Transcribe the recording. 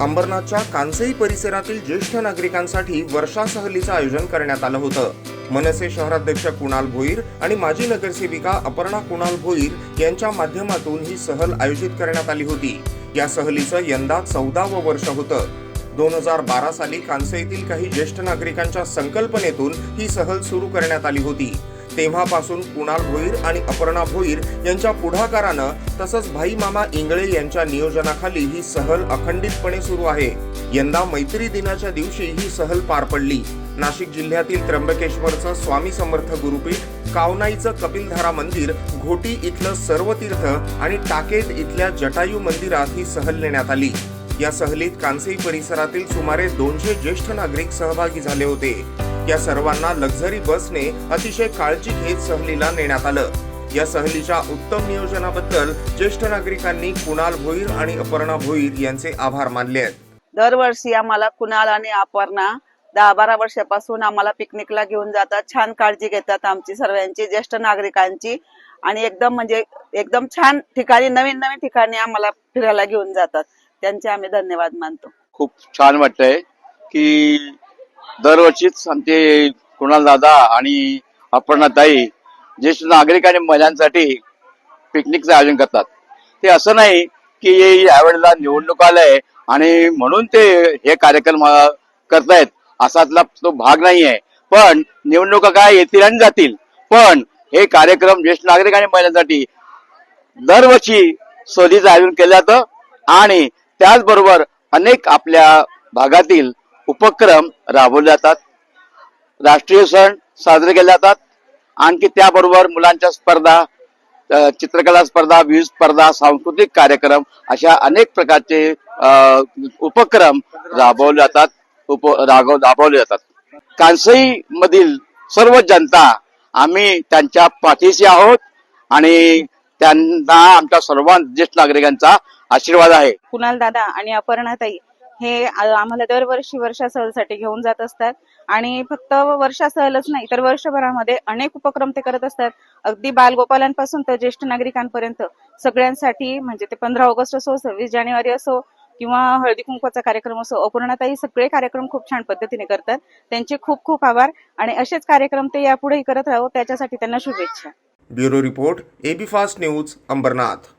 अंबरनाथच्या कांसई परिसरातील ज्येष्ठ नागरिकांसाठी वर्षा सहलीचं आयोजन करण्यात आलं होतं. मनसे शहराध्यक्ष कुणाल भोईर आणि माजी नगरसेविका अपर्णा कुणाल भोईर यांच्या माध्यमातून ही सहल आयोजित करण्यात आली होती. या सहलीचं यंदा चौदावं वर्ष होतं. दोन हजार बारा साली कांसईतील काही ज्येष्ठ नागरिकांच्या संकल्पनेतून ही सहल सुरू करण्यात आली होती. तेव्हापासून कुणाल भोईर आणि अपर्णा भोईर यांच्या पुढाकारानं तसंच भाई मामा इंगळे यांच्या नियोजनाखाली ही सहल अखंडितपणे सुरू आहे. यंदा मैत्री दिनाच्या दिवशी ही सहल पार पडली. नाशिक जिल्ह्यातील त्र्यंबकेश्वरचं स्वामी समर्थ गुरुपीठ कावनाईचं कपिलधारा मंदिर घोटी इथलं सर्व तीर्थ आणि टाकेत इथल्या जटायू मंदिरात ही सहल नेण्यात आली. या सहलीत कांसई परिसरातील सुमारे दोनशे ज्येष्ठ नागरिक सहभागी झाले होते. या सर्वांना लक्झरी बसने अतिशय काळजी घेत सहलीला नेण्यात आलं. या सहलीच्या उत्तम नियोजनाबद्दल ज्येष्ठ नागरिकांनी कुणाल भोईर आणि अपर्णा भोईर यांचे आभार मानले आहेत. दरवर्षी आम्हाला कुणाल आणि अपर्णा दहा बारा वर्षापासून आम्हाला पिकनिकला घेऊन जातात. छान काळजी घेतात आमची सर्वांची ज्येष्ठ नागरिकांची. आणि एकदम म्हणजे एकदम छान ठिकाणी नवीन नवीन ठिकाणी आम्हाला फिरायला घेऊन जातात. त्यांचे आम्ही धन्यवाद मानतो. खूप छान वाटतंय की दरवर्षीच आमचे कुणाल दादा आणि अपर्णाताई ज्येष्ठ नागरिक आणि महिलांसाठी पिकनिकचं आयोजन करतात. ते असं नाही की यावेळेला निवडणूक आलंय आणि म्हणून ते हे कार्यक्रम करतायत असातला तो भाग नाहीये. पण निवडणुका काय येतील आणि जातील. पण हे कार्यक्रम ज्येष्ठ नागरिक आणि महिलांसाठी दरवर्षी सहलीचं आयोजन केलं जातं आणि त्याचबरोबर अनेक आपल्या भागातील उपक्रम राबवले जातात. राष्ट्रीय सण साजरे केले जातात. आणखी त्याबरोबर मुलांच्या स्पर्धा चित्रकला स्पर्धा विविध स्पर्धा सांस्कृतिक कार्यक्रम अशा अनेक प्रकारचे उपक्रम राबवले जातात. उप राबव राबवले जातात. कांसई मधील सर्व जनता आम्ही त्यांच्या पाठीशी आहोत आणि त्यांना आमच्या सर्वांत ज्येष्ठ नागरिकांचा आशीर्वाद आहे. कुणाल दादा आणि अपर्णाताई हे आम्हाला दरवर्षी वर्षा सहलसाठी घेऊन जात असतात. आणि फक्त वर्षा सहलच नाही तर वर्षभरामध्ये अनेक उपक्रम ते करत असतात. अगदी बालगोपालांपासून तर ज्येष्ठ नागरिकांपर्यंत सगळ्यांसाठी म्हणजे ते पंधरा ऑगस्ट असो सव्वीस जानेवारी असो किंवा हळदी कुंकवाचा कार्यक्रम असो अपूर्णाताई सगळे कार्यक्रम खूप छान पद्धतीने करतात. त्यांचे खूप खूप आभार आणि असेच कार्यक्रम ते यापुढेही करत राहो त्याच्यासाठी त्यांना शुभेच्छा. Bureau report AB fast news Ambernath.